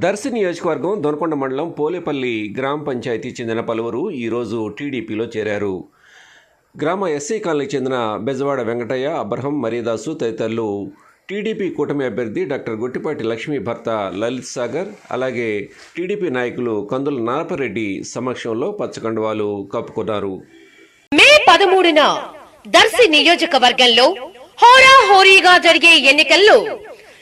దర్శి నియోజకవర్గం దొనకొండ మండలం పోలేపల్లి గ్రామ పంచాయతీ చెందిన పలువురు ఈరోజు టీడీపీలో చేరారు. గ్రామ ఎస్సీ కాలనీకి చెందిన బెజవాడ వెంకటయ్య అబ్రహం మరీదాసు తదితరులు టీడీపీ కూటమి అభ్యర్థి డాక్టర్ గుట్టిపాటి లక్ష్మీ భర్త లలిత్ సాగర్ అలాగే టీడీపీ నాయకులు కందుల నారపరెడ్డి సమక్షంలో పచ్చకండువాలు కప్పుకున్నారు. మే పదమూడున దర్శి నియోజకవర్గంలో హోరా హోరీగా జరిగే ఎన్నికల్లో